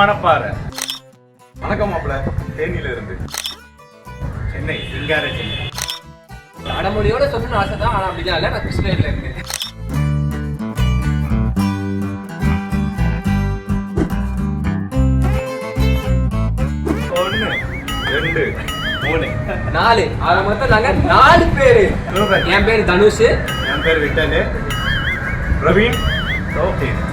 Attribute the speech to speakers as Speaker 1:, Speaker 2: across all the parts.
Speaker 1: மணப்பாறை வணக்கம் மாப்பிள்ள. தேனியில இருந்து. சென்னை சிங்கார சென்னை.
Speaker 2: அடமொழியோட சொல்லணும்னு ஆசை தான் ஆனா அப்படிலாம் இல்ல. நான் கிருஷ்ணகிரில இருக்கேன்.
Speaker 1: ரெண்டு மூணு.
Speaker 2: நாலு. ஆக மொத்தம் நாங்க நாலு பேரு. என் பேரு தனுஷ்.
Speaker 1: என் பேர் விட்டலு பிரவீன். ரோஹித்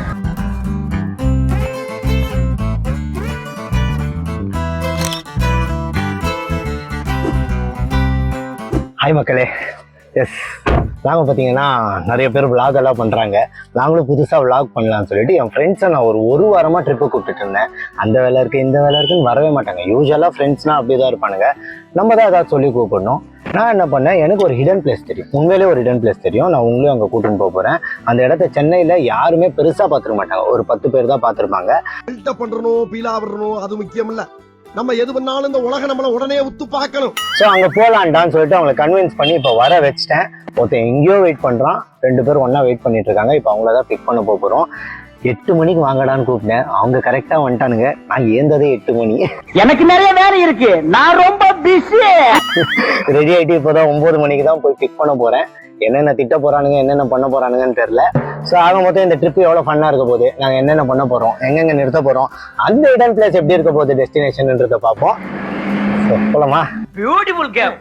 Speaker 3: ஹாய் மக்களே. எஸ் நாங்கள் பார்த்தீங்கன்னா நிறைய பேர் vlog எல்லாம் பண்ணுறாங்க நாங்களும் புதுசாக vlog பண்ணலாம்னு சொல்லிட்டு என் ஃப்ரெண்ட்ஸை நான் ஒரு ஒரு வாரமாக ட்ரிப்பு கூப்பிட்டுட்டு இருந்தேன். அந்த வேலை இருக்குது இந்த வேலை இருக்குன்னு வரவே மாட்டாங்க. யூஸ்வலாக ஃப்ரெண்ட்ஸ்னால் அப்படி தான் இருப்பானுங்க. நம்ம தான் ஏதாவது சொல்லி கூப்பிடணும். நான் என்ன பண்ணேன் எனக்கு ஒரு ஹிடன் பிளேஸ் தெரியும். உண்மையிலே ஒரு ஹிடன் பிளேஸ் தெரியும். நான் உங்களையும் அங்கே கூட்டின்னு போக போகிறேன் அந்த இடத்த சென்னையில் யாருமே பெருசாக பார்த்துருக்க மாட்டாங்க. ஒரு பத்து பேர் தான் பார்த்துருப்பாங்க.
Speaker 4: பில்டப் பீலா விடணும் அது முக்கியம் இல்லை நம்ம எது பண்ணாலும் இந்த உலகம் நம்மள உடனே உத்து பார்க்கணும்.
Speaker 3: ஸோ அங்கே போகலான்டான்னு சொல்லிட்டு அவங்களை கன்வின்ஸ் பண்ணி இப்போ வர வச்சிட்டேன். ஒருத்தன் எங்கேயோ வெயிட் பண்ணுறான் ரெண்டு பேரும் ஒன்றா வெயிட் பண்ணிட்டு இருக்காங்க. இப்போ அவங்கள தான் பிக் பண்ண போக போகிறோம் எட்டு மணிக்கு வாங்கடான்னு கூப்பிட்டேன். அவங்க கரெக்டாக வந்துட்டானுங்க. நான் ஏந்ததே எட்டு மணி.
Speaker 5: எனக்கு நிறைய வேலை இருக்கு. நான் ரொம்ப பிஸி
Speaker 3: ரெடி ஆகிட்டு இப்போ தான் ஒம்பது மணிக்கு தான் போய் பிக் பண்ண போகிறேன் என்னென்ன திட்ட போகிறானுங்க என்னென்ன பண்ண போகிறானுங்கன்னு தெரில ஸோ ஆக மொத்தம் இந்த ட்ரிப் எவ்வளோ ஃபன்னாக இருக்க போகுது? நாங்கள் என்னென்ன பண்ண போகிறோம் எங்கெங்கே நிறுத்த போகிறோம் அந்த இடம் பிளேஸ் எப்படி இருக்க போகுது டெஸ்டினேஷன்ன்றதை பார்ப்போம். ஸோ போலாமா?
Speaker 5: பியூட்டிஃபுல் கேம்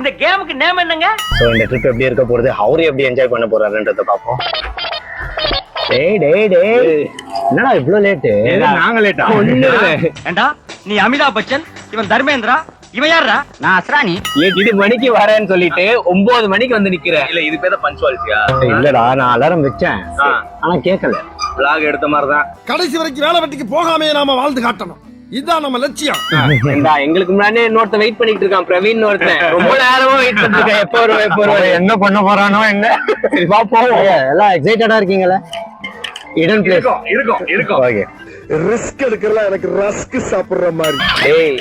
Speaker 5: இந்த கேமுக்கு நேம் என்னங்க?
Speaker 3: ஸோ இந்த ட்ரிப் எப்படி இருக்க போறது அவரு எப்படி என்ஜாய் பண்ண போறாருன்றத பார்ப்போம். டேய் டேய் டேய். என்னடா இவ்ளோ லேட்டு
Speaker 1: நாங்க லேட்டா
Speaker 5: ஏண்டா நீ அமிதாப் பச்சன் இவன் தர்மேந்திரா? இவன் யாரா நான் அஸ்ரானி
Speaker 2: மணிக்கு வரேன்னு சொல்லிட்டு ஒன்பது மணிக்கு வந்து நிக்கிறேன்.
Speaker 1: இல்ல இது பேர் பஞ்சுவாலிட்டியா?
Speaker 3: இல்லடா நான் அலாரம் வச்சேன். ஆனா கேட்கல
Speaker 1: பிளாக் எடுத்த மாதிரி தான்
Speaker 4: கடைசி வரைக்கும் வேலை வெட்டிக்கு போகாமே நாம வாழ்ந்து காட்டணும். இதுதான் நம்ம லட்சியம்.
Speaker 2: ஏண்டா, எங்களுக்கு முன்னாடி இன்னொருத்தன் வெயிட் பண்ணிட்டு இருக்கான் பிரவீன் ஒருத்தன். ரொம்ப நேரமா வெயிட் பண்ணிட்டு இருக்கேன் எப்போ வருவேன் எப்போ
Speaker 3: அவன் என்ன பண்ண போறானோ என்ன? போவோம். எல்லாம் எக்ஸைட்டடா இருக்கீங்களா? இடன் பிளேஸ்
Speaker 1: இருக்கும் இருக்கும் இருக்கும்.
Speaker 3: ஓகே
Speaker 4: ரிஸ்க் எடுக்கிறதுல எனக்கு ரஸ்க் சாப்பிடுற மாதிரி.
Speaker 2: டேய்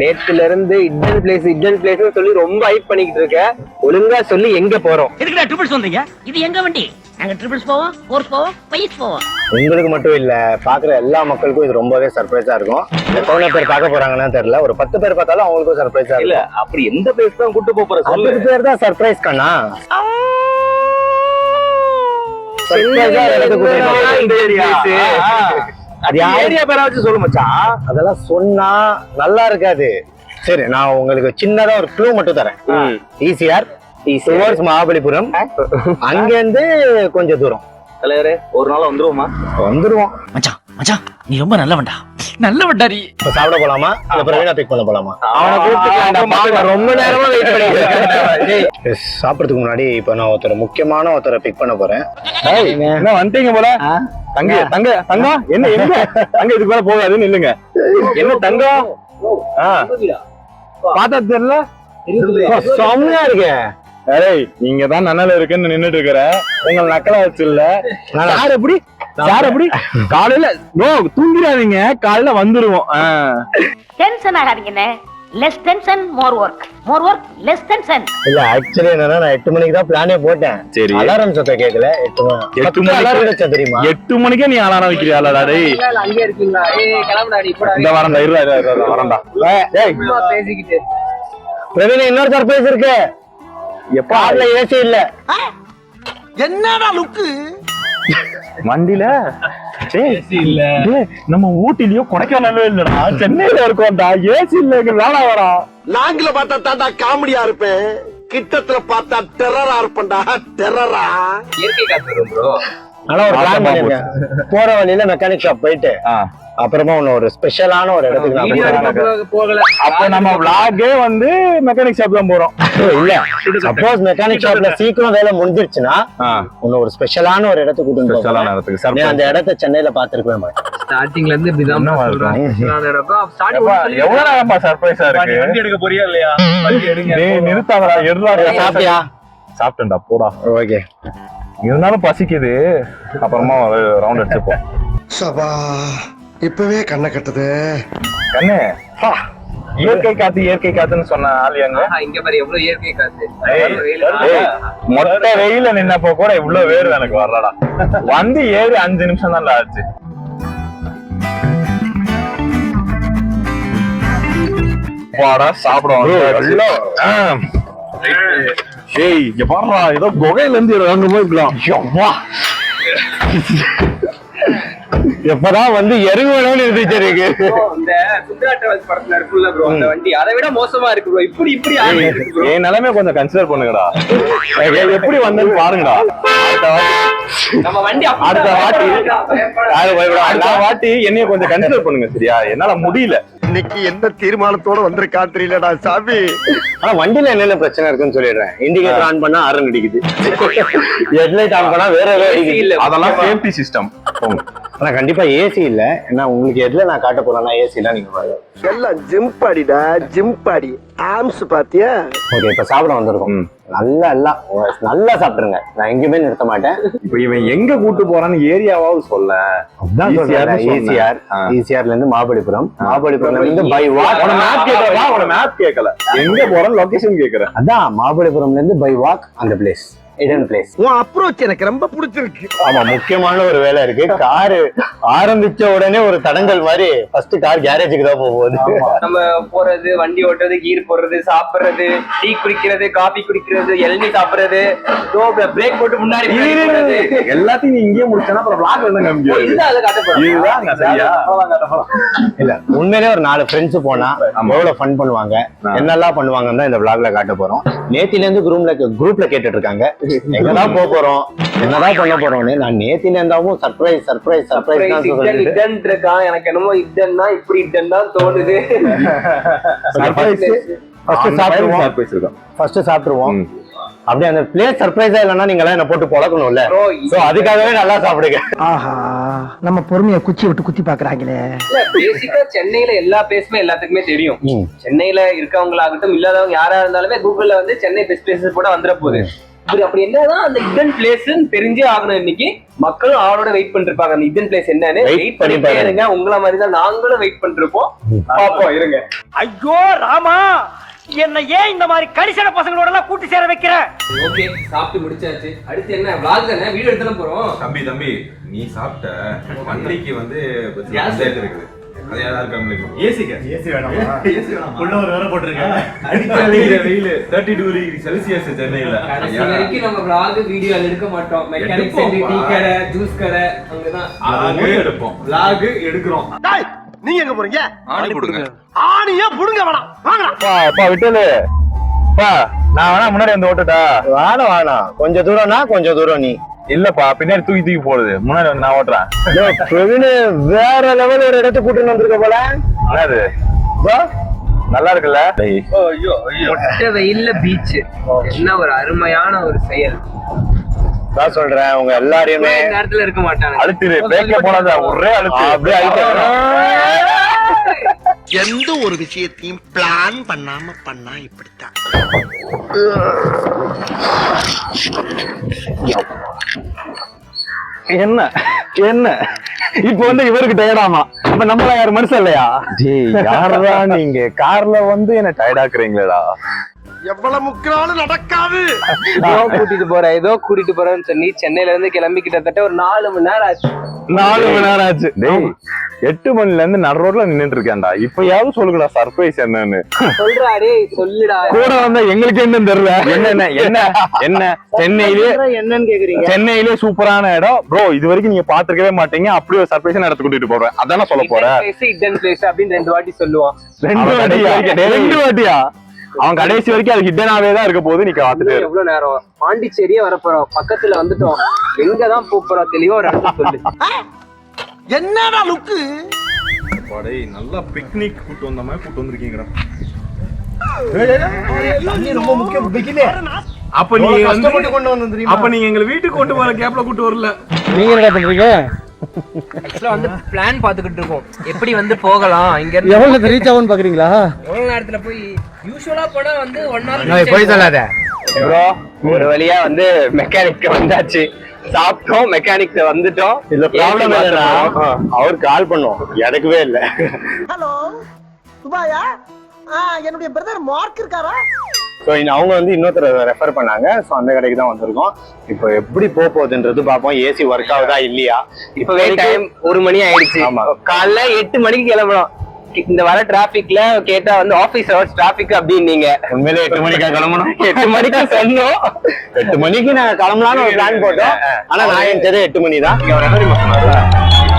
Speaker 2: நேத்துல இருந்து இடன் பிளேஸ் இடன் பிளேஸ் சொல்லி ரொம்ப ஹைட் பண்ணிக்கிட்டு இருக்க. ஒழுங்கா சொல்லி எங்க போறோம்?
Speaker 5: எதுக்குடா ட்ரிபிள்ஸ் வந்தீங்க இது எங்க வண்டி? நாங்க ட்ரிபிள்ஸ் போவோம் ஃபோர்ஸ் போவோம் பைஸ் போவோம்.
Speaker 3: உங்களுக்கு மட்டும் இல்ல பாக்குற எல்லா மக்களுக்கும் இது ரொம்பவே சர்ப்ரைஸா இருக்கும். எத்தனை பேர் பார்க்க போறாங்கன்னு தெரியல. ஒரு பத்து பேர் பார்த்தாலும் அவங்களுக்கும் சர்ப்ரைஸா
Speaker 1: இல்ல
Speaker 3: இல்ல
Speaker 1: அப்படி எந்த பிளேஸ் தான் கூட்டு போற? சொல்லு.
Speaker 3: பேர் தான் சர்ப்ரைஸ் கண்ணா. கூட்டிட்டு.
Speaker 1: இந்த ஏரியா
Speaker 3: அது
Speaker 1: ஏரியா பேரா வச்சு சொல்லு மச்சான்.
Speaker 3: அதெல்லாம் சொன்னா நல்லா இருக்காது. சரி நான் உங்களுக்கு சின்னதா ஒரு க்ளூ மட்டும் தரேன். ஈசிஆர் டுவர்ட்ஸ் மகாபலிபுரம் அங்க இருந்து கொஞ்சம் தூரம்.
Speaker 1: தலைவரே ஒரு நாள் வந்துருவோமா
Speaker 3: வந்துருவோம்
Speaker 5: மச்சான் மச்சான் நீ ரொம்ப நல்லவன்டா நல்லவன்டா நீ
Speaker 3: இப்ப சாப்பிட போலாமா இல்ல பிரவீனா பிக் பண்ண போலாமா
Speaker 2: அவனை கூப்பிட்டு ரொம்ப நேரமா வெயிட் பண்ணிட்டு இருக்கேன்
Speaker 3: சாப்பிடறதுக்கு முன்னாடி இப்ப நான் ஒருத்தர் முக்கியமான ஒருத்தரை பிக் பண்ண போறேன்
Speaker 1: என்ன வந்துட்டீங்க போல தங்க தங்க தங்கம் என்ன எங்க தங்க இதுக்கு மேல போகாதுன்னு இல்லைங்க என்ன தங்கம் பார்த்தா தெரியல
Speaker 3: செம்மையா இருக்கு
Speaker 1: ஏய் நீங்க தான் நன்னல இருக்குன்னு நின்னுட்டு இருக்கிற உங்க நக்கலா வச்சு இல்ல சார் எப்படி? சார் எப்படி? காலையில நோ தூங்கிடாதீங்க. காலையில வந்துருவோம்.
Speaker 6: Tension ஆகாதீங்கண்ணே less tension more work more work less tension
Speaker 3: இல்ல ஆக்சுவலி என்னன்னா நான் எட்டு மணிக்கு தான் பிளானே போட்டேன்.
Speaker 1: சரி.
Speaker 3: அலாரம் சத்தம் கேட்கல எட்டு மணி
Speaker 1: எட்டு மணிக்கு-
Speaker 3: தெரியுமா?
Speaker 1: எட்டு மணிக்கே நீ அலாரம் வைக்கிறியாடா டேய்?
Speaker 2: அங்கே இருக்கீங்களா? ஏய் கிளம்புடா நீ போடா
Speaker 1: இந்த வரண்டா இருடா இருடா, வரண்டா ஏய்
Speaker 2: பேசிக்கிட்டு.
Speaker 3: பிரவீனா இன்னொரு சர்ப்ரைஸ் இருக்கு எப்ப? ஆட்ல ஏசி இல்ல.
Speaker 4: என்னடா லுக்கு?
Speaker 1: வண்டியில? இல்ல. நம்ம ஊட்டிலயோ கொடைக்கானலோ இல்லடா. சென்னையில இருக்கோம்டா. ஏசி இல்ல இங்க வேலை வரா
Speaker 4: நாங்கள பார்த்தா தாண்டா காமெடியா இருப்பேன். கிட்டத்துல பார்த்தா டெரரா இருப்பேன்டா. டெரரா.
Speaker 2: இயற்கை காத்து ப்ரோ
Speaker 3: ஆனா ஒரு பிளான் பண்ணிருக்கேன் போற வழியில மெக்கானிக் ஷாப் போயிட்டு அப்புறமா உன்ன ஒரு ஸ்பெஷலான ஒரு இடத்துக்கு
Speaker 1: அப்ப நம்ம விளாகே வந்து மெக்கானிக் ஷாப் தான் போறோம்.
Speaker 3: இல்ல. சப்போஸ் மெக்கானிக் ஷாப்ல சீக்கிரம் வேலை முடிஞ்சிருச்சுன்னா உன்ன ஒரு ஸ்பெஷலான ஒரு இடத்துக்கு கூட்டிட்டு
Speaker 1: ஸ்பெஷலான இடத்துக்கு
Speaker 3: அந்த இடத்த சென்னையில பாத்துருக்கவே மாட்டேன்
Speaker 2: ஸ்டார்டிங்ல இருந்து இப்படிதான்
Speaker 1: எவ்வளவு நேரமா சர்ப்ரைஸா இருக்கு? வண்டி எடுக்க போறியா இல்லையா? டேய் நிறுத்தாதடா எடுறா
Speaker 3: சாப்பிட்டியா?
Speaker 1: சாப்பிட்டேன்டா போடா.
Speaker 3: ஓகே.
Speaker 1: இருந்தாலும் பசிக்குது. அப்புறமா ரவுண்ட் அடிச்சுப்போம்.
Speaker 4: சபா. இப்பவே கண்ணை கட்டுது.
Speaker 1: கண்ணு இயற்கை காத்து இயற்கை காத்துன்னு சொன்ன ஆள் எங்க?
Speaker 2: இங்க பாரு எவ்வளவு இயற்கை காத்து.
Speaker 1: ஏய்,
Speaker 2: வெயில்.
Speaker 1: நின்னப்போ கூட இவ்வளவு வேறு எனக்கு வரலடா. வந்து ஏறி அஞ்சு நிமிஷம் தான் ஆச்சு. அப்பாடா சாப்பிட எல்லாம் ஏய் இங்க பாருடா ஏதோ குகையில இருந்து இறங்க போயிருக்கலாம்
Speaker 3: யப்பா. எப்பதான் வந்து இறங்குவேணும்னு இருந்துச்சு எனக்கு.
Speaker 2: இந்த சுந்தரா டிராவல்ஸ் படத்துல இருக்குல்ல ப்ரோ அந்த வண்டி. அதை விட மோசமா இருக்கு ப்ரோ இப்படி இப்படி.
Speaker 1: என் நிலைமை கொஞ்சம் கன்சிடர் பண்ணுங்கடா. எப்படி வந்தேன்னு பாருங்கடா. அடுத்த வாட்டி
Speaker 2: நம்ம வண்டி
Speaker 1: அடுத்த வாட்டி அடுத்த வாட்டி. என்னைய கொஞ்சம் கன்சிடர் பண்ணுங்க சரியா? என்னால முடியல.
Speaker 4: இன்னைக்கு என்ன தீர்மானத்தோட வந்திருக்கா தெரியலடா சாமி.
Speaker 3: ஆனா வண்டியில என்னென்ன பிரச்சனை இருக்குன்னு சொல்லிடுறேன். இண்டிகேட்டர் ஆன் பண்ணா ஆரன் அடிக்குது. ஹெட்லைட் ஆன் பண்ணா வேற வேற
Speaker 1: அதெல்லாம் சேஃப்டி சிஸ்டம்
Speaker 3: ஆனா கண்டிப்பா ஏசி இல்ல. ஏன்னா உங்களுக்கு எதுல நான் காட்ட போறேன்னா ஏசி தான் நீங்க பாருங்க
Speaker 4: எல்லாம் ஜிம் பாடிடா ஜிம் பாடி. ஆம்ஸ் பாத்தியா?
Speaker 3: ஓகே இப்ப சாப்பிட வந்திருக்கோம். நல்லா எல்லாம் நல்லா சாப்பிட்டுருங்க நான் எங்கேயுமே நிறுத்த மாட்டேன்.
Speaker 1: இப்ப இவன் எங்க கூட்டு போறான்னு ஏரியாவாவது சொல்ல.
Speaker 3: அதான்
Speaker 1: ECR னு சொன்னேன்.
Speaker 3: ஈசிஆர்
Speaker 1: ஆ.
Speaker 3: ஈசிஆர்ல இருந்து மாபலிபுரம் மாபலிபுரம்ல இருந்து பை வாக்
Speaker 1: மேப் கேட்கல மேப் கேட்கல. எங்க போறேன்னு லொகேஷன் கேக்குறேன்
Speaker 3: அதான் மாபலிபுரம்ல இருந்து பை வாக் அந்த பிளேஸ் இடன் பிளேஸ்
Speaker 4: உன் அப்ரோச் எனக்கு ரொம்ப பிடிச்சிருக்கு.
Speaker 3: ஆமா முக்கியமான ஒரு வேலை இருக்கு. காரு ஆரம்பிச்ச உடனே ஒரு தடங்கல் மாதிரி ஃபர்ஸ்ட் கார் கேரேஜுக்கு தான் போகுது.
Speaker 2: நம்ம போறது வண்டி ஓட்டுறது கீர் போடுறது சாப்பிடுறது டீ குடிக்கிறது காபி குடிக்கிறது இளநீ சாப்பிடுறது பிரேக் போட்டு முன்னாடி.
Speaker 1: எல்லாத்தையும் நீ இங்கேயே முடிச்சனா அப்புறம் vlog என்ன காமிக்கிறது
Speaker 2: இதுதான்
Speaker 1: சரியா?
Speaker 3: இல்ல உண்மையிலே ஒரு நாலு ஃப்ரெண்ட்ஸ் போனா எவ்வளவு ஃபன் பண்ணுவாங்க. என்னெல்லாம் பண்ணுவாங்கன்னு தான் இந்த vlogல காட்ட போறோம். நேத்தில இருந்து குரூப்ல குரூப்ல கேட்டுட்டு இருக்காங்க. எங்கதான் போக போறோம்? என்னதான் பண்ண போறோம்னு நான் நேத்தில இருந்தாவும் சர்ப்ரைஸ் சர்ப்ரைஸ் சர்ப்ரைஸ் தான்
Speaker 2: இடன் இருக்கான். எனக்கு என்னமோ இடன் தான் இப்படி இடன் தான் தோணுது.
Speaker 3: சர்ப்ரைஸ் ஃபர்ஸ்ட் சாப்பிடுவோம்
Speaker 1: சர்ப்ரைஸ் இருக்கும்
Speaker 3: ஃபர்ஸ்ட் சாப்பிடுவோம். அப்படியே அந்த பிளேஸ் சர்ப்ரைஸா இல்லைன்னா நீங்க எல்லாம் என்ன போட்டு பழக்கணும்ல. சோ அதுக்காகவே நல்லா சாப்பிடுங்க.
Speaker 7: ஆஹா நம்ம பொறுமையை குச்சி விட்டு குத்தி பாக்குறாங்களே
Speaker 2: பேசிக்கா சென்னையில எல்லா பிளேஸுமே எல்லாத்துக்குமே தெரியும். சென்னையில இருக்கவங்களாகட்டும் இல்லாதவங்க யாரா இருந்தாலுமே கூகுள்ல வந்து சென்னை பெஸ்ட் பிளேசஸ் கூட வந்துட போகுது. இப்படி அப்படி என்னதான் அந்த இடன் பிளேஸ் தெரிஞ்சே ஆகணும் இன்னைக்கு. மக்களும் அவரோட வெயிட் பண்ணிருப்பாங்க. அந்த இடன் பிளேஸ் என்னன்னு.
Speaker 3: Wait
Speaker 2: வெயிட் பண்ணிட்டே. இருங்க. உங்கள மாதிரி தான் நாங்களும் வெயிட் பண்ணிருப்போம். பாப்போம் இருங்க.
Speaker 5: ஐயோ ராமா! என்ன ஏன் இந்த மாதிரி கரிசன பசங்களோட எல்லாம் கூட்டி சேர வைக்கிற?
Speaker 2: ஓகே சாப்பிட்டு முடிச்சாச்சு. அடுத்து என்ன? vlog தானே? வீடியோ எடுத்து போறோம்.
Speaker 8: தம்பி தம்பி நீ சாப்பிட்ட வண்டிக்கு வந்து இருக்குது. அது யாராவது கம்ப்ளைண்ட் ஏசிக்க ஏசி வேணாமா? ஏசி வேணாமா?
Speaker 3: உள்ள ஒரு வேற போட்டிருக்கேன்
Speaker 8: அடிக்கிற வெயில் தேர்ட்டி டூ டிகிரி செல்சியஸ் சென்னையில.
Speaker 2: கடைசி வரைக்கும் நம்ம vlog வீடியோ எடுக்க மாட்டோம். மெக்கானிக் சென்டர் டீ கடை ஜூஸ் கடை அங்கதான்.
Speaker 8: அது எடுப்போம். vlog எடுக்கிறோம்.
Speaker 4: நீங்க எங்க போறீங்க?
Speaker 8: ஆணி கொடுங்க.
Speaker 4: ஆணியா புடுங்க வேணாம். வாங்கடா.
Speaker 1: விட்டலு. அப்பா நான் வேணா முன்னாடி வந்து ஓட்டுட்டா
Speaker 3: வேணாம் வேணாம் கொஞ்சம் தூரம்னா கொஞ்சம் தூரம் நீ.
Speaker 1: இல்லப்பா பின்னாடி தூக்கி தூக்கி போடுது. முன்னாடி நான் ஓட்டுறேன்.
Speaker 3: யோ, பிரவீனு வேற லெவல் ஒரு இடத்துக்கு கூட்டிட்டு வந்திருக்க போல.
Speaker 1: என்னது? நல்லா இருக்குல்ல?
Speaker 2: மொட்டை வெயில்ல பீச் என்ன ஒரு அருமையான ஒரு செயல்.
Speaker 3: நான் சொல்றேன் உங்க எல்லாரையுமே.
Speaker 2: இந்த நேரத்துல இருக்க மாட்டாங்க
Speaker 1: அழுத்திரு பிரேக்ல போனத ஒரே அழுத்து.
Speaker 3: அப்படியே அழுத்து.
Speaker 4: எந்த ஒரு விஷயத்தையும் பிளான் பண்ணாம பண்ணா இப்படித்தான்.
Speaker 1: என்ன? என்ன? இப்ப வந்து இவருக்கு டயர்டாமா அப்ப நம்மள யாரு? மனுஷன் இல்லையா? டேய் யாரா நீங்க? கார்ல வந்து என்ன டயர்ட் ஆக்குறீங்களா
Speaker 4: எவ்வளவு முக்கினாலும் நடக்காது.
Speaker 2: கூட்டிட்டு போறேன் ஏதோ கூட்டிட்டு போறேன்னு சொல்லி சென்னையில இருந்து கிளம்பி கிட்டத்தட்ட ஒரு நாலு மணி நேரம் ஆச்சு.
Speaker 1: நாலு மணி நேரம் ஆச்சு. டேய் எட்டு மணில இருந்து நடு ரோட்ல நின்னுட்டு இருக்கேன்டா. இப்பயாவது சொல்லுங்கடா சர்ப்ரைஸ் என்னன்னு.
Speaker 2: சொல்றா டேய் சொல்லுடா.
Speaker 1: கூட வந்தா எங்களுக்கு என்னன்னு தெரியல. என்ன என்ன என்ன சென்னையிலே
Speaker 3: என்னன்னு கேக்குறீங்க?
Speaker 1: சென்னையிலே சூப்பரான இடம். ப்ரோ இது வரைக்கும் நீங்க பாத்துருக்கவே மாட்டீங்க. அப்படி ஒரு சர்ப்ரைஸ் இடத்துக்கு கூட்டிட்டு போறேன். அதானே சொல்ல போற.
Speaker 2: பிளேஸ் இடன் பிளேஸ் அப்படின்னு ரெண்டு வாட்டி சொல்லுவான்
Speaker 1: ரெண்டு வாட்டியா? ரெண்டு வாட்டியா? அவன் கடைசி வரைக்கும் அது ஹிட்டனாவே தான் இருக்க போது நீ காத்துட்டு.
Speaker 2: எவ்வளவு நேரம்? பாண்டிச்சேரியே வரப்போறோம். பக்கத்துல வந்துட்டோம். எங்கதான் போறோம் தெளிவா ஒரு இடத்துல சொல்லு.
Speaker 4: என்னடா லுக்கு
Speaker 8: டேய் நல்லா பிக்னிக் கூட்டு வந்த மாதிரி கூட்டு வந்திருக்கீங்கடா.
Speaker 3: ரொம்ப முக்கியம். பிகிலே
Speaker 8: அப்ப நீ வந்து
Speaker 3: கஷ்டப்பட்டு கொண்டு வந்து
Speaker 8: அப்ப நீங்க எங்களை வீட்டுக்கு கொண்டு போற கேப்ல கூட்டு வரல.
Speaker 7: நீங்க என்ன பண்றீங்க?
Speaker 2: ஆக்சுவலா வந்து பிளான் பாத்துக்கிட்டு இருக்கோம். எப்படி வந்து போகலாம்? இங்க இருந்து
Speaker 7: எவ்வளவு ரீச் ஆகும்னு பாக்குறீங்களா?
Speaker 2: எவ்வளவு நேரத்துல போய் யூஸ்வலா போனா வந்து ஒன் ஹவர்
Speaker 3: போய் சொல்லாத.
Speaker 2: ப்ரோ ஒரு வழியா வந்து மெக்கானிக் வந்தாச்சு. சாப்பிட்டோம் மெக்கானிக் வந்துட்டோம்.
Speaker 3: இதுல ப்ராப்ளம் என்னன்னா அவர் கால் பண்ணும். எடுக்கவே இல்ல.
Speaker 9: ஹலோ துபாயா? ஆ என்னுடைய பிரதர் மார்க் இருக்காரா?
Speaker 3: ஸோ அவங்க வந்து இன்னொருத்தர் ரெஃபர் பண்ணாங்க. ஸோ அந்த கடைக்கு தான் வந்திருக்கோம். இப்போ எப்படி போக போகுதுன்றது பார்ப்போம். ஏசி ஒர்க் ஆகுதா இல்லையா?
Speaker 2: இப்பவே டைம் ஒரு மணி ஆயிடுச்சு. காலைல எட்டு மணிக்கு கிளம்பணும் இந்த வர டிராபிக்ல கேட்டா வந்து ஆபீஸ் ஹவர்ஸ் டிராபிக் அப்படின்னீங்க.
Speaker 3: உண்மையிலே எட்டு மணிக்கா கிளம்பணும்?
Speaker 2: எட்டு மணிக்கு சொன்னோம்.
Speaker 3: எட்டு மணிக்கு நாங்க கிளம்பலாம்னு ஒரு பிளான் போட்டோம். ஆனா நான் என் எட்டு மணி தான்.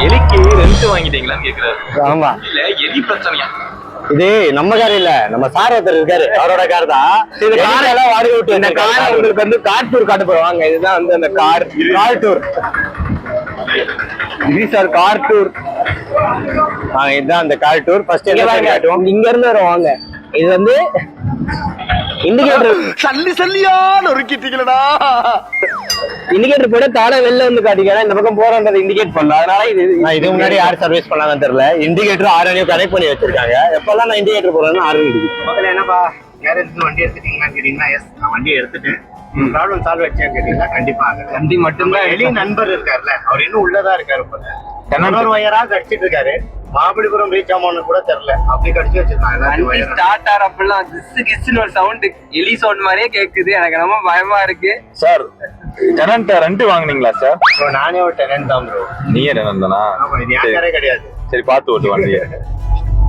Speaker 8: எலிக்கு ரெண்ட் வாங்கிட்டீங்களான்னு கேக்குறாரு.
Speaker 3: ஆமா.
Speaker 8: இல்ல எலி பிரச்சனையா?
Speaker 3: இது நம்ம கார் இல்ல நம்ம சார் ஒருத்தர் இருக்காரு. அவரோட கார் தான். இது கார் எல்லாம் வாடகை விட்டு
Speaker 2: இந்த கார் உங்களுக்கு வந்து கார் டூர் காட்ட போறவாங்க இதுதான் வந்து அந்த கார்
Speaker 3: கார் டூர்
Speaker 2: இது சார் கார் டூர்
Speaker 3: இதுதான் அந்த கார் டூர் ஃபர்ஸ்ட்
Speaker 2: இங்க
Speaker 3: என்ன காட்டுவோம்?
Speaker 2: இங்க இருந்து வரும் வாங்க. இது வந்து இண்டிகேட்டர்
Speaker 4: சல்லி சல்லியா நொறுக்கிட்டீங்களடா
Speaker 2: இண்டிகேட்டர் போட தானே வெளில வந்து காட்டிக்கிறேன். இந்த பக்கம் போறோன்றதை இண்டிகேட் பண்ணலாம் அதனால இது
Speaker 3: நான் இதுக்கு முன்னாடி யார் சர்வீஸ் பண்ணாங்கன்னு தெரியல. இண்டிகேட்டர் ஆரணியும் கனெக்ட் பண்ணி வச்சிருக்காங்க. எப்பெல்லாம் நான் இண்டிகேட்டர் போறேன்னு ஆரணி இருக்குது
Speaker 10: என்னப்பா? கேரேஜ் வண்டி எடுத்துட்டீங்களான்னு கேட்டீங்கன்னா எஸ் நான் வண்டி எடுத்துட்டேன். ப்ராப்ளம் சால்வ் ஆச்சுன்னு கேட்டீங்கன்னா கண்டிப்பா
Speaker 2: வண்டி மட்டும்தான்
Speaker 10: எலி நண்பர் இருக்காருல்ல அவர் இன்னும் உள்ளதா இருக்காரு போல. இன்னொரு வயரா கடிச்சிட்டு இருக்காரு. மகாபலிபுரம் ரீச் ஆமான்னு கூட தெரியல. அப்படி கடிச்சு வச்சிருக்காங்க.
Speaker 2: ஸ்டார்ட் ஆறப்பெல்லாம் கிஸ் கிஸ்னு ஒரு சவுண்ட் எலி சவுண்ட் மாதிரியே கேக்குது. எனக்கு ரொம்ப பயமா இருக்கு.
Speaker 1: சார் டெனன்ட் ரெண்ட் வாங்குனீங்களா சார்?
Speaker 10: நானே ஒரு டெனன்ட் தான் ப்ரோ
Speaker 1: நீயே டெனன்ட் தானா?
Speaker 10: இது காரே கிடையாது.
Speaker 1: சரி பார்த்து ஓட்டு வண்டியை.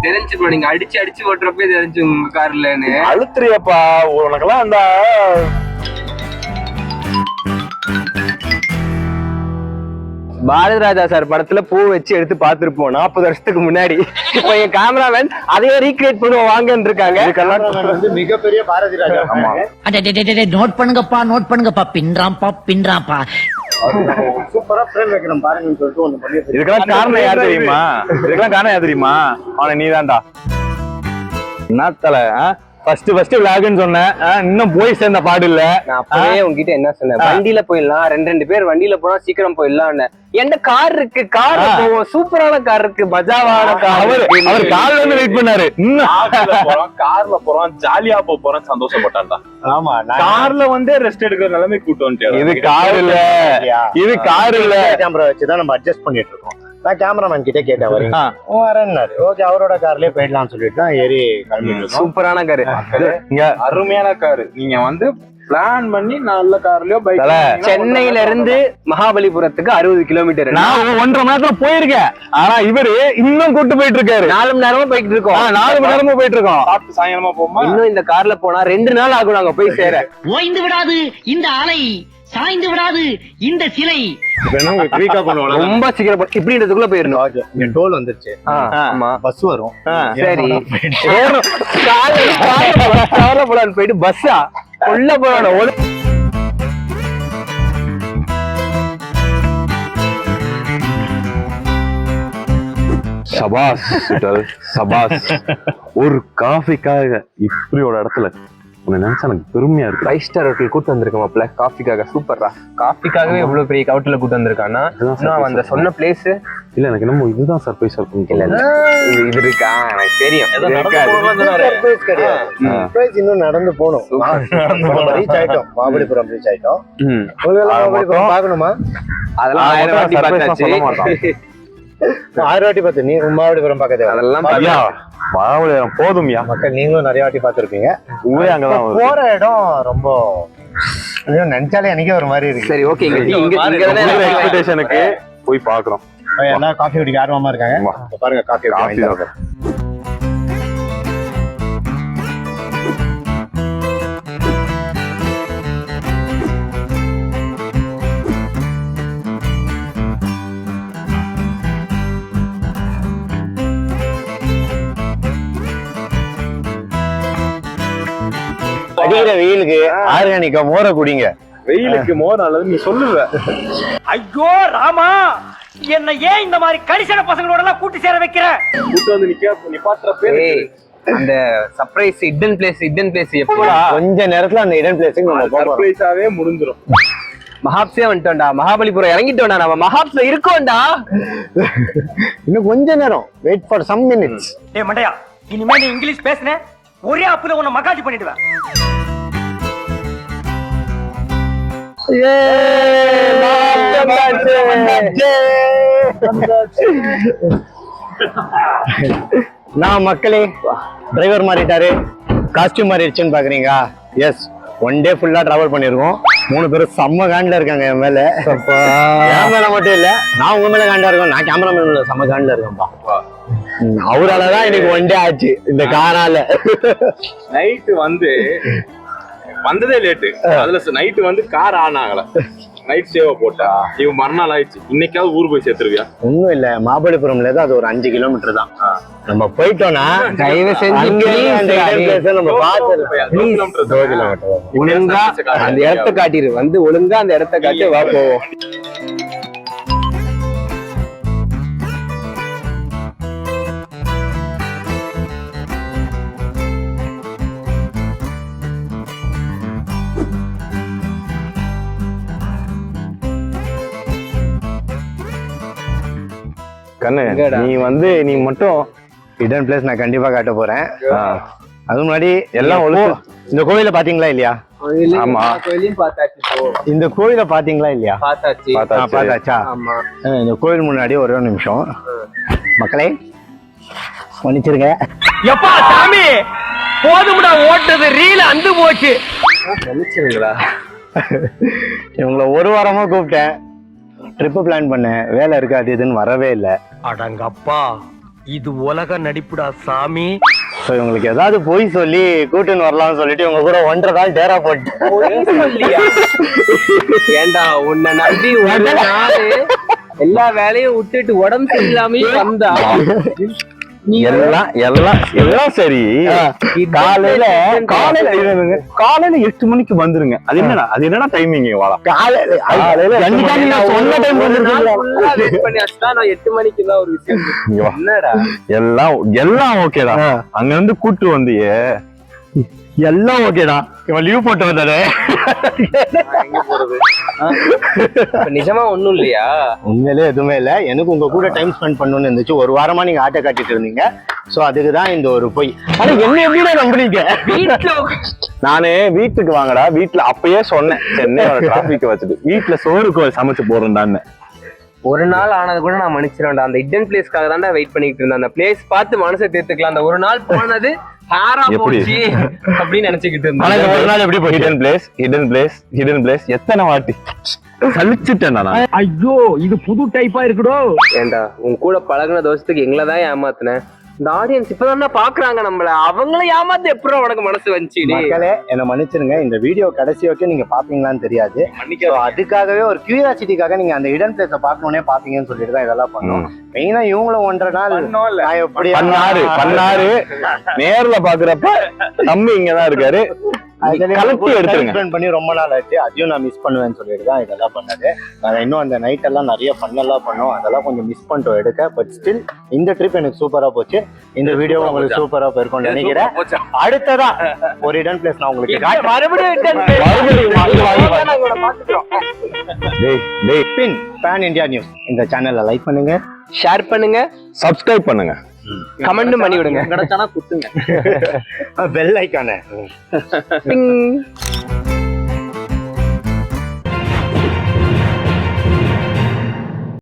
Speaker 2: தெரிஞ்சு நீங்க அடிச்சு அடிச்சு ஓட்டுறப்பே தெரிஞ்சு உங்க கார்லன்னு
Speaker 1: அழுத்துறியப்பா உனக்கெல்லாம் அந்த
Speaker 2: பாரதி ராஜா சார் படத்துல பூ வச்சு எடுத்து பார்த்திருப்போம். நாற்பது வருஷத்துக்கு முன்னாடி. இப்போ என் கேமராமேன் அதையே ரீக்ரியேட் பண்ணுவோம் வாங்கன்னு இருக்காங்க.
Speaker 10: வந்து மிகப்பெரிய பாரதி ராஜா
Speaker 7: நோட் பண்ணுங்கப்பா நோட் பண்ணுங்கப்பா. பின்றாம்பா பின்றாம்பா
Speaker 10: சூப்பரா ஃப்ரேம் வைக்கிறோம் பாருங்கன்னு சொல்லிட்டு ஒண்ணு பண்ணி
Speaker 1: இதுக்கெல்லாம் காரணம் யார் தெரியுமா? இதுக்கெல்லாம் காரணம் யார் தெரியுமா? அவனை நீதான்டா. என்ன தலை ஃபர்ஸ்ட் ஃபர்ஸ்ட் விளாகுன்னு சொன்னேன். இன்னும் போய் சேர்ந்த பாடு இல்ல.
Speaker 2: நான் அப்பவே உங்ககிட்ட என்ன சொன்னேன்? வண்டியில போயிடலாம். ரெண்டு ரெண்டு பேர் வண்டியில போனா சீக்கிரம் போயிடலாம்னு. எந்த கார் இருக்கு? கார். போவோம் சூப்பரான கார் இருக்கு. மஜாவான கார்
Speaker 1: அவர் அவர் கால்ல வந்து வெயிட் பண்ணாரு. இன்னும்.
Speaker 8: போறோம் கார்ல போறோம் ஜாலியா போக போறோம் சந்தோஷப்பட்டான்டா.
Speaker 3: ஆமா நான்
Speaker 8: கார்ல வந்து ரெஸ்ட் எடுக்கிற நிலைமை கூட்டு வந்துட்டு
Speaker 1: இது கார் இல்ல. இது கார் இல்ல.
Speaker 10: கேமரா வச்சு தான் நம்ம அட்ஜஸ்ட் பண்ணிட்டு இருக்கோம். நான் கேமராமேன் கிட்ட கேட்டேன் வரீங்க. வரேன்னாரு ஓகே அவரோட கார்லயே போயிடலாம்னு சொல்லிட்டு தான் ஏறி கிளம்பிட்டு இருக்கோம்.
Speaker 2: சூப்பரான கார்
Speaker 8: அருமையான காரு நீங்க வந்து பிளான் பண்ணி நல்ல கார்லயோ பைக்
Speaker 2: சென்னையில இருந்து மகாபலிபுரத்துக்கு அறுபது கிலோமீட்டர்
Speaker 1: நான் ஒன்றரை மணி நேரத்துல போயிருக்கேன். ஆனா இவரு இன்னும் கூட்டு போயிட்டு இருக்காரு
Speaker 2: நாலு மணி நேரமா போயிட்டு இருக்கோம்.
Speaker 1: நாலு மணி நேரமா போயிட்டு இருக்கோம்
Speaker 8: சாப்பிட்டு சாயங்காலமா போமா
Speaker 2: இன்னும் இந்த கார்ல போனா ரெண்டு நாள் ஆகும் நாங்க போய் சேர.
Speaker 7: ஓய்ந்து விடாது இந்த அலை. சாய்ந்து விடாது. இந்த சிலை.
Speaker 2: ரொம்ப சீக்கிரம் இப்படின்றதுக்குள்ள போயிடணும்.
Speaker 10: டோல் வந்துருச்சு. பஸ் வரும்.
Speaker 2: சரி. போலான்னு போயிட்டு பஸ்ஸா உள்ள போகணும். ஒரு
Speaker 1: சபாஸ் சபாஸ் ஒரு காஃபிக்காக இப்படி ஒரு இடத்துல உன்னை நினைச்சா எனக்கு பெருமையா இருக்கு.
Speaker 2: ஃபைவ் ஸ்டார் ஹோட்டல் கூட்டு வந்திருக்கேன் மாப்ள காஃபிக்காக சூப்பர்ரா. காஃபிக்காகவே எவ்வளவு பெரிய ஹோட்டல்ல கூட்டு வந்திருக்கான்னா அவன் அந்த. சொன்ன பிளேஸ்
Speaker 1: இல்ல எனக்கு என்னமோ இதுதான் சர்ப்ரைஸ் இருக்கும்
Speaker 2: இல்ல இது இது இருக்கா? எனக்கு தெரியும்.
Speaker 10: சர்ப்ரைஸ் கிடையாது. சர்ப்ரைஸ் இன்னும் நடந்து போகணும். நம்ம ரீச் ஆயிட்டோம். மகாபலிபுரம் ரீச் ஆயிட்டோம்.
Speaker 2: ம்.
Speaker 10: உங்களுக்கு எல்லாம்
Speaker 1: ஆ,
Speaker 10: மகாபலிபுரம்
Speaker 1: மொத்தம்.
Speaker 10: பார்க்கணுமா?
Speaker 2: அதெல்லாம் ஆயிரம் வாட்டி பார்த்தாச்சு
Speaker 10: ஆயிரம் வாட்டி பார்த்து நீ மகாபலிபுரம் பார்க்க தேவை
Speaker 2: அதெல்லாம்
Speaker 1: ஐயா மாவுளம் போதும்யா
Speaker 10: மக்கள் நீங்களும் நிறைய வாட்டி பார்த்திருப்பீங்க.
Speaker 1: ஊரே அங்கதான்.
Speaker 10: போற இடம் ரொம்ப ஐயோ, நினைச்சாலே எனக்கே ஒரு மாதிரி இருக்கு.
Speaker 2: சரி ஓகே இங்க இங்க இங்க
Speaker 1: இருக்கிற
Speaker 2: தானே
Speaker 1: எக்ஸ்பெக்டேஷனுக்கு போய் பாக்குறோம்
Speaker 10: எல்லாம் காஃபி குடிக்க ஆர்வமா இருக்காங்க. பாருங்க காஃபி
Speaker 3: அடிக்கிற வெயிலுக்கு ஆர்கானிக்கா மோர குடிங்க.
Speaker 8: வெயிலுக்கு மோர் நல்லது நீ சொல்லுவ.
Speaker 5: ஐயோ ராமா என்ன ஏன் இந்த மாதிரி கரிசன பசங்களோட எல்லாம் கூட்டி சேர வைக்கிற?
Speaker 8: கூட்டு வந்து நிக்க நிப்பாட்டுற பேரு
Speaker 2: அந்த surprise hidden place hidden place எப்படா
Speaker 3: கொஞ்ச நேரத்துல அந்த இடம் பிளேஸுக்கு நம்ம போறோம்.
Speaker 8: சர்ப்ரைஸாவே முடிஞ்சிரும்.
Speaker 2: மகாப்ஸே வந்துட்டோம்டா. மகாபலிபுரம் இறங்கிட்டோம்டா நம்ம. மகாப்ஸ்ல இருக்கோம்டா.
Speaker 3: இன்னும் கொஞ்ச நேரம். வெயிட் ஃபார் சம் மினிட்ஸ்
Speaker 5: டேய் மண்டையா இனிமே நீ இங்கிலீஷ் பேசுன ஒரே அப்புல உன்னை மகாஜி பண்ணிடுவேன்.
Speaker 3: நான் மக்களே டிரைவர் மாறிட்டாரு. காஸ்டியூம் மாறிடுச்சுன்னு பாக்குறீங்களா? எஸ் ஒன் டே ஃபுல்லா டிராவல் பண்ணிருக்கோம். மூணு பேரும் செம்ம காண்டில் இருக்காங்க என் மேல. மேல மட்டும் இல்ல நான் உங்க மேல காண்டா இருக்கேன் நான் கேமராமேன் மேல செம்ம காண்டில் இருக்கேன்ப்பா அவராலதான் எனக்கு ஒன் டே ஆச்சு இந்த காரால
Speaker 8: நைட்டு வந்து வந்ததே லேட்டு அதுல நைட்டு வந்து கார் ஆன் ஆகல. நைட் சேவை போட்டா? இவன் மறுநாள் ஆயிடுச்சு. இன்னைக்காவது ஊர் போய் சேர்த்துருவியா?
Speaker 3: ஒண்ணும் இல்ல. மாபலிபுரம்ல இருந்து அது ஒரு அஞ்சு கிலோமீட்டர் தான். நம்ம போயிட்டோம்னா
Speaker 2: தயவு செஞ்சு
Speaker 3: நம்ம பார்த்துடலாம்
Speaker 2: ஒழுங்கா அந்த இடத்த காட்டிடு வந்து ஒழுங்கா அந்த இடத்த காட்டி வா போவோம்.
Speaker 1: கண்ணு? நீ வந்து நீ மட்டும்
Speaker 3: ஹிடன் பிளேஸ் நான் கண்டிப்பா காட்ட போறேன். அது முன்னாடி
Speaker 1: எல்லாம் ஒழுங்கு.
Speaker 3: இந்த கோயிலை பாத்தீங்களா இல்லையா?
Speaker 1: ஆமா.
Speaker 2: கோயிலையும் பார்த்தாச்சு இப்போ
Speaker 3: இந்த கோயிலை பாத்தீங்களா இல்லையா?
Speaker 2: பார்த்தாச்சு.
Speaker 3: ஆ,
Speaker 1: பார்த்தாச்சு.
Speaker 3: பார்த்தாச்சா?
Speaker 2: ஆமா.
Speaker 3: ஆ, இந்த கோயில் முன்னாடி ஒரே ஒரு நிமிஷம். மக்களே மன்னிச்சிருங்க
Speaker 5: எப்பா சாமி? போதும்டா ஓட்டது ரீல அந்து போச்சு.
Speaker 2: மன்னிச்சிருங்களா
Speaker 3: இவங்கள ஒரு வாரமா கூப்பிட்டேன். ட்ரிப்பு பிளான் பண்ணேன் வேலை இருக்கு அது இதுன்னு வரவே இல்லை.
Speaker 5: அடங்கப்பா இது உலக நடிப்புடா சாமி.
Speaker 3: ஸோ இவங்களுக்கு ஏதாவது போய் சொல்லி கூட்டுன்னு வரலாம்னு சொல்லிட்டு இவங்க கூட ஒன்றரை நாள் டேரா போட்டு.
Speaker 2: ஏண்டா உன்னை நம்பி ஒரு நாளு எல்லா வேலையும் விட்டுட்டு உடம்பு சரியில்லாம வந்தா?
Speaker 1: எல்லாம் எல்லாம் எல்லாம் சரி. காலையில காலையில. காலையில எட்டு மணிக்கு வந்துருங்க. அது என்னடா அது என்னடா டைமிங் வாடா?
Speaker 3: காலையில சொன்ன டைம் வந்துருக்கீங்களா?
Speaker 2: எட்டு மணிக்கு தான் ஒரு விஷயம்.
Speaker 1: இங்க வா.
Speaker 2: என்னடா?
Speaker 1: எல்லாம் எல்லாம் ஓகேடா அங்க இருந்து கூட்டு வந்தியே.
Speaker 3: எல்லாம் ஓகேடா இவன் லீவ் போட்டு வந்தாரு
Speaker 2: இப்ப நிஜமா ஒண்ணும் இல்லையா?
Speaker 3: உண்மையிலே எதுவுமே இல்லை. எனக்கு உங்க கூட டைம் ஸ்பெண்ட் பண்ணணும்னு இருந்துச்சு. ஒரு வாரமா நீங்க ஆட்டை காட்டிட்டு இருந்தீங்க. ஸோ அதுக்கு தான் இந்த ஒரு பொய். ஆனா என்ன எப்படிடா நம்புறீங்க
Speaker 1: நானு வீட்டுக்கு வாங்கடா. வீட்டுல அப்பயே சொன்னேன் சென்னையோட டிராபிக் வச்சுட்டு வீட்டுல சோறு கோயில் சமைச்சு போறேன்டான்னு
Speaker 2: ஒரு நாள் ஆனது கூட நான் மன்னிச்சிடேன்டா அந்த ஹிடன் பிளேஸ்க்காக தான் வெயிட் பண்ணிட்டு இருந்தேன். அந்த பிளேஸ் பார்த்து மனசை தேர்த்துக்கலாம். அந்த ஒரு நாள் போனது ஹாரா? போச்சு அப்படின்னு நினைச்சுக்கிட்டு இருந்தேன்.
Speaker 3: ஒரு நாள் எப்படி
Speaker 1: hidden place hidden place hidden place எத்தனை வாட்டி? சலிச்சுட்டேன் நான்.
Speaker 5: ஐயோ இது புது டைப்பா இருக்குடோ.
Speaker 2: ஏண்டா உன் கூட பழகுன தோசத்துக்கு எங்களை தான் ஏமாத்தினேன் இந்த ஆடியன்ஸ் இப்பதான் பாக்குறாங்க நம்மள. அவங்கள ஏமாத்து எப்பறம் உனக்கு மனசு வந்துச்சு?
Speaker 3: மக்களே என்னை மன்னிச்சிருங்க. இந்த வீடியோ கடைசி வரைக்கும் நீங்க பாப்பீங்களான்னு தெரியாது. அதுக்காகவே ஒரு கியூரியாசிட்டிக்காக நீங்க அந்த இடன் பிளேஸ பார்க்கணுன்னே பாப்பீங்கன்னு சொல்லிட்டு தான் இதெல்லாம் பண்ணோம். மெயினா இவங்களும் ஒன்றரை நாள் நான் எப்படி
Speaker 1: பண்ணாரு பண்ணாரு. நேர்ல பாக்குறப்ப தம்பி இங்கதான் இருக்காரு.
Speaker 3: ஸ்பெண்ட் பண்ணி ரொம்ப நாள் ஆச்சு. அதையும் நான் மிஸ் பண்ணுவேன்னு சொல்லிட்டு தான் இதெல்லாம் பண்ணது நான் இன்னும் அந்த நைட் எல்லாம் நிறைய பண்ணலாம் பண்ணோம். அதெல்லாம் கொஞ்சம் மிஸ் பண்ணிட்டோம் எடுக்க. பட் ஸ்டில் இந்த ட்ரிப் எனக்கு சூப்பரா போச்சு. இந்த வீடியோ உங்களுக்கு சூப்பரா போயிருக்கும்னு நினைக்கிறேன். அடுத்ததா ஒரு இடன் பிளேஸ் நான் உங்களுக்கு.
Speaker 2: மறுபடியும்
Speaker 3: பின் பேன் இந்தியா நியூஸ் இந்த சேனலை லைக் பண்ணுங்க.
Speaker 2: ஷேர் பண்ணுங்க.
Speaker 1: சப்ஸ்கிரைப் பண்ணுங்க.
Speaker 2: கமெண்ட் பண்ணி விடுங்க.
Speaker 3: பெல் ஐக்கான.